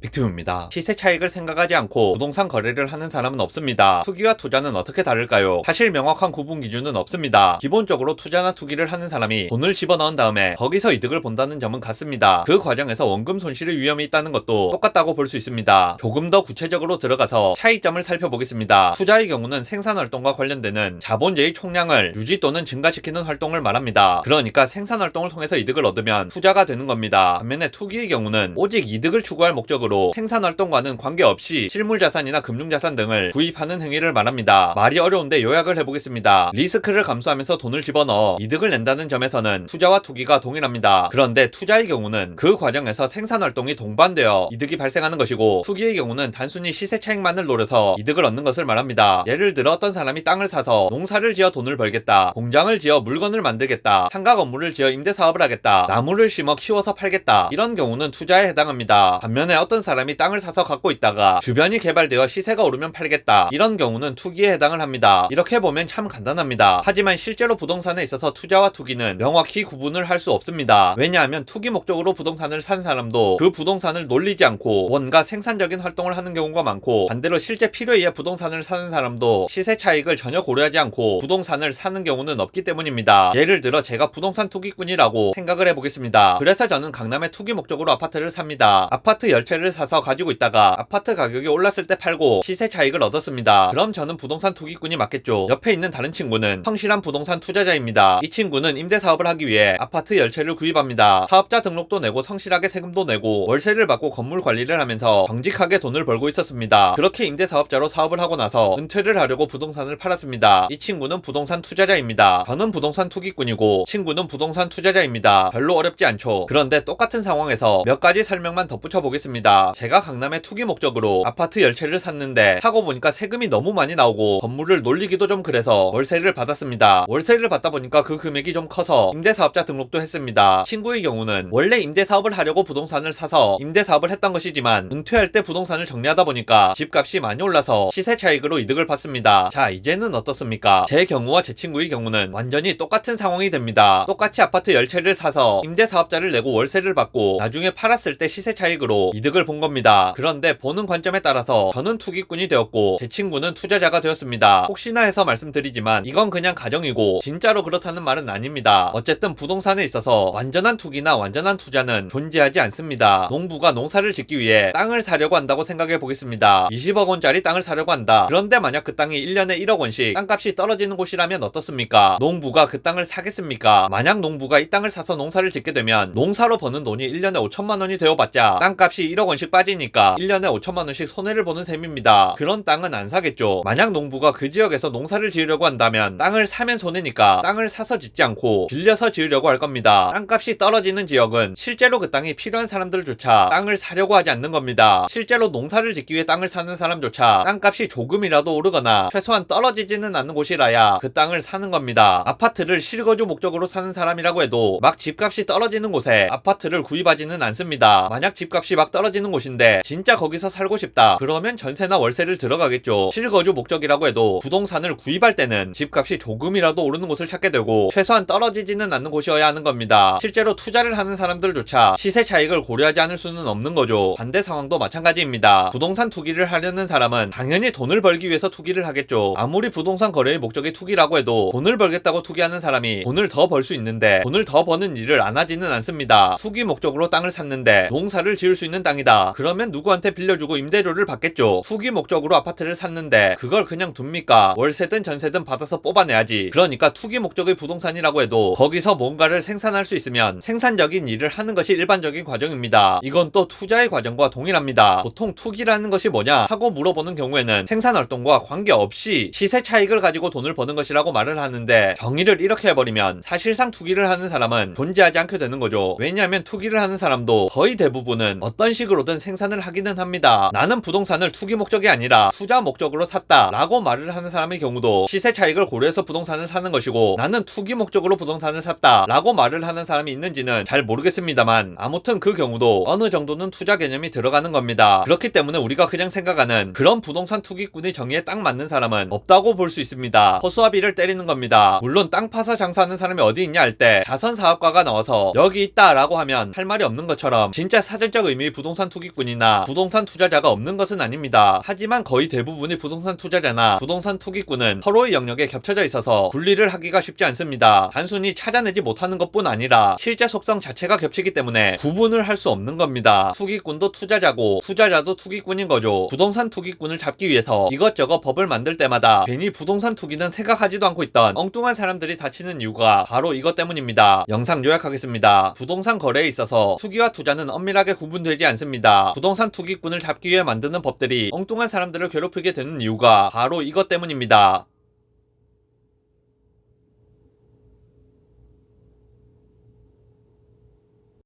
빅투입니다. 시세 차익을 생각하지 않고 부동산 거래를 하는 사람은 없습니다. 투기와 투자는 어떻게 다를까요? 사실 명확한 구분 기준은 없습니다. 기본적으로 투자나 투기를 하는 사람이 돈을 집어넣은 다음에 거기서 이득을 본다는 점은 같습니다. 그 과정에서 원금 손실의 위험이 있다는 것도 똑같다고 볼 수 있습니다. 조금 더 구체적으로 들어가서 차이점을 살펴보겠습니다. 투자의 경우는 생산 활동과 관련되는 자본제의 총량을 유지 또는 증가시키는 활동을 말합니다. 그러니까 생산 활동을 통해서 이득을 얻으면 투자가 되는 겁니다. 반면에 투기의 경우는 오직 이득을 추구할 목적으로 생산 활동과는 관계없이 실물 자산이나 금융 자산 등을 구입하는 행위를 말합니다. 말이 어려운데 요약을 해보겠습니다. 리스크를 감수하면서 돈을 집어넣어 이득을 낸다는 점에서는 투자와 투기가 동일합니다. 그런데 투자의 경우는 그 과정에서 생산 활동이 동반되어 이득이 발생하는 것이고 투기의 경우는 단순히 시세 차익만을 노려서 이득을 얻는 것을 말합니다. 예를 들어 어떤 사람이 땅을 사서 농사를 지어 돈을 벌겠다. 공장을 지어 물건을 만들겠다. 상가 건물을 지어 임대 사업을 하겠다. 나무를 심어 키워서 팔겠다. 이런 경우는 투자에 해당합니다. 반면에 어떤 사람이 땅을 사서 갖고 있다가 주변이 개발되어 시세가 오르면 팔겠다. 이런 경우는 투기에 해당을 합니다. 이렇게 보면 참 간단합니다. 하지만 실제로 부동산에 있어서 투자와 투기는 명확히 구분을 할 수 없습니다. 왜냐하면 투기 목적으로 부동산을 산 사람도 그 부동산을 놀리지 않고 뭔가 생산적인 활동을 하는 경우가 많고 반대로 실제 필요에 의해 부동산을 사는 사람도 시세 차익을 전혀 고려하지 않고 부동산을 사는 경우는 없기 때문입니다. 예를 들어 제가 부동산 투기꾼이라고 생각을 해보겠습니다. 그래서 저는 강남에 투기 목적으로 아파트를 삽니다. 아파트 10채를 사서 가지고 있다가 아파트 가격이 올랐을 때 팔고 시세 차익을 얻었습니다. 그럼 저는 부동산 투기꾼이 맞겠죠. 옆에 있는 다른 친구는 성실한 부동산 투자자입니다. 이 친구는 임대 사업을 하기 위해 아파트 10채를 구입합니다. 사업자 등록도 내고 성실하게 세금도 내고 월세를 받고 건물 관리를 하면서 정직하게 돈을 벌고 있었습니다. 그렇게 임대 사업자로 사업을 하고 나서 은퇴를 하려고 부동산을 팔았습니다. 이 친구는 부동산 투자자입니다. 저는 부동산 투기꾼이고 친구는 부동산 투자자입니다. 별로 어렵지 않죠. 그런데 똑같은 상황에서 몇 가지 설명만 덧붙여 보겠습니다. 제가 강남에 투기 목적으로 아파트 10채를 샀는데 사고 보니까 세금이 너무 많이 나오고 건물을 놀리기도 좀 그래서 월세를 받았습니다. 월세를 받다 보니까 그 금액이 좀 커서 임대사업자 등록도 했습니다. 친구의 경우는 원래 임대사업을 하려고 부동산을 사서 임대사업을 했던 것이지만 은퇴할 때 부동산을 정리하다 보니까 집값이 많이 올라서 시세 차익으로 이득을 봤습니다. 자 이제는 어떻습니까? 제 경우와 제 친구의 경우는 완전히 똑같은 상황이 됩니다. 똑같이 아파트 10채를 사서 임대사업자를 내고 월세를 받고 나중에 팔았을 때 시세 차익으로 이득을 본 겁니다. 그런데 보는 관점에 따라서 저는 투기꾼이 되었고 제 친구는 투자자가 되었습니다. 혹시나 해서 말씀드리지만 이건 그냥 가정이고 진짜로 그렇다는 말은 아닙니다. 어쨌든 부동산에 있어서 완전한 투기나 완전한 투자는 존재하지 않습니다. 농부가 농사를 짓기 위해 땅을 사려고 한다고 생각해 보겠습니다. 20억 원짜리 땅을 사려고 한다. 그런데 만약 그 땅이 1년에 1억 원씩 땅값이 떨어지는 곳이라면 어떻습니까? 농부가 그 땅을 사겠습니까? 만약 농부가 이 땅을 사서 농사를 짓게 되면 농사로 버는 돈이 1년에 5천만 원이 되어봤자 땅값이 1억 원씩 빠지니까 1년에 5천만 원씩 손해를 보는 셈입니다. 그런 땅은 안 사겠죠. 만약 농부가 그 지역에서 농사를 지으려고 한다면 땅을 사면 손해니까 땅을 사서 짓지 않고 빌려서 지으려고 할 겁니다. 땅값이 떨어지는 지역은 실제로 그 땅이 필요한 사람들조차 땅을 사려고 하지 않는 겁니다. 실제로 농사를 짓기 위해 땅을 사는 사람조차 땅값이 조금이라도 오르거나 최소한 떨어지지는 않는 곳이라야 그 땅을 사는 겁니다. 아파트를 실거주 목적으로 사는 사람이라고 해도 막 집값이 떨어지는 곳에 아파트를 구입하지는 않습니다. 만약 집값이 막 떨어지는 곳인데 진짜 거기서 살고 싶다. 그러면 전세나 월세를 들어가겠죠. 실거주 목적이라고 해도 부동산을 구입할 때는 집값이 조금이라도 오르는 곳을 찾게 되고 최소한 떨어지지는 않는 곳이어야 하는 겁니다. 실제로 투자를 하는 사람들조차 시세 차익을 고려하지 않을 수는 없는 거죠. 반대 상황도 마찬가지입니다. 부동산 투기를 하려는 사람은 당연히 돈을 벌기 위해서 투기를 하겠죠. 아무리 부동산 거래의 목적이 투기라고 해도 돈을 벌겠다고 투기하는 사람이 돈을 더 벌 수 있는데 돈을 더 버는 일을 안 하지는 않습니다. 투기 목적으로 땅을 샀는데 농사를 지을 수 있는 땅이다. 그러면 누구한테 빌려주고 임대료를 받겠죠. 투기 목적으로 아파트를 샀는데 그걸 그냥 둡니까? 월세든 전세든 받아서 뽑아내야지. 그러니까 투기 목적의 부동산이라고 해도 거기서 뭔가를 생산할 수 있으면 생산적인 일을 하는 것이 일반적인 과정입니다. 이건 또 투자의 과정과 동일합니다. 보통 투기라는 것이 뭐냐 하고 물어보는 경우에는 생산 활동과 관계없이 시세 차익을 가지고 돈을 버는 것이라고 말을 하는데 정의를 이렇게 해버리면 사실상 투기를 하는 사람은 존재하지 않게 되는 거죠. 왜냐하면 투기를 하는 사람도 거의 대부분은 어떤 식으로 든 생산을 하기는 합니다. 나는 부동산을 투기 목적이 아니라 투자 목적으로 샀다 라고 말을 하는 사람의 경우도 시세 차익을 고려해서 부동산을 사는 것이고 나는 투기 목적으로 부동산을 샀다 라고 말을 하는 사람이 있는지는 잘 모르겠습니다만 아무튼 그 경우도 어느 정도는 투자 개념이 들어가는 겁니다. 그렇기 때문에 우리가 그냥 생각하는 그런 부동산 투기꾼의 정의에 딱 맞는 사람은 없다고 볼 수 있습니다. 허수아비를 때리는 겁니다. 물론 땅 파서 장사하는 사람이 어디 있냐 할 때 자선 사업가가 나와서 여기 있다 라고 하면 할 말이 없는 것처럼 진짜 사전적 의미의 부동산 부동산 투기꾼이나 부동산 투자자가 없는 것은 아닙니다. 하지만 거의 대부분의 부동산 투자자나 부동산 투기꾼은 서로의 영역에 겹쳐져 있어서 분리를 하기가 쉽지 않습니다. 단순히 찾아내지 못하는 것뿐 아니라 실제 속성 자체가 겹치기 때문에 구분을 할 수 없는 겁니다. 투기꾼도 투자자고 투자자도 투기꾼인 거죠. 부동산 투기꾼을 잡기 위해서 이것저것 법을 만들 때마다 괜히 부동산 투기는 생각하지도 않고 있던 엉뚱한 사람들이 다치는 이유가 바로 이것 때문입니다. 영상 요약하겠습니다. 부동산 거래에 있어서 투기와 투자는 엄밀하게 구분되지 않습 니다. 부동산 투기꾼을 잡기 위해 만드는 법들이 엉뚱한 사람들을 괴롭히게 되는 이유가 바로 이것 때문입니다.